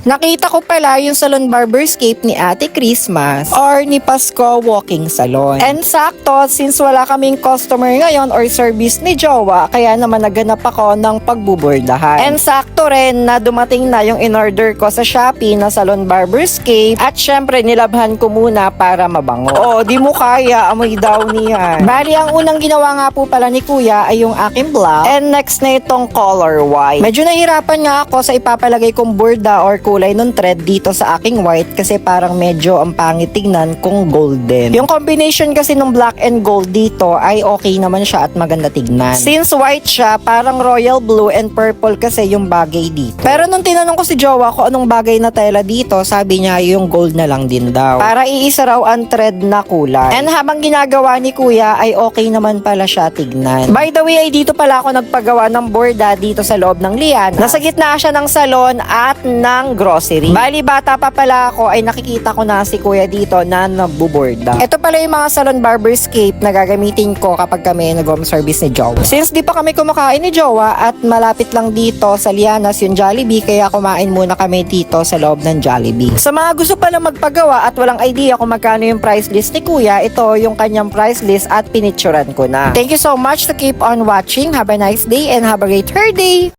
Nakita ko pala yung salon barberscape ni Ate Christmas or ni Pasko Walking Salon. And sakto, since wala kaming customer ngayon or service ni Jowa, kaya naman naganap ako ng pagbubordahan. And sakto rin na dumating na yung in-order ko sa Shopee na salon barberscape at syempre nilabhan ko muna para mabango. Oo, di mo kaya, amoy daw niyan. Bali, ang unang ginawa nga po pala ni Kuya ay yung aking black and next na itong color white. Medyo nahirapan nga ako sa ipapalagay kong burda or kulay ng thread dito sa aking white kasi parang medyo ang pangit tignan kung golden. Yung combination kasi ng black and gold dito ay okay naman siya at maganda tignan. Since white siya, parang royal blue and purple kasi yung bagay dito. Pero nung tinanong ko si Jowa kung anong bagay na tela dito, sabi niya yung gold na lang din daw. Para iisa raw ang thread na kulay. And habang ginagawa ni Kuya ay okay naman pala siya tignan. By the way ay dito pala ako nagpagawa ng borda dito sa loob ng lian. Nasa gitna siya ng salon at ng grocery. Bali bata pa pala ako ay nakikita ko na si Kuya dito na nagbuborda. Ito pala yung mga salon barberscape na gagamitin ko kapag kami nag-home service ni Jowa. Since di pa kami kumakain ni Jowa at malapit lang dito sa Lianas yung Jollibee kaya kumain muna kami dito sa loob ng Jollibee. Sa mga gusto pala magpagawa at walang idea kung magkano yung price list ni Kuya, ito yung kanyang price list at pinicturan ko na. Thank you so much to keep on watching. Have a nice day and have a great her day!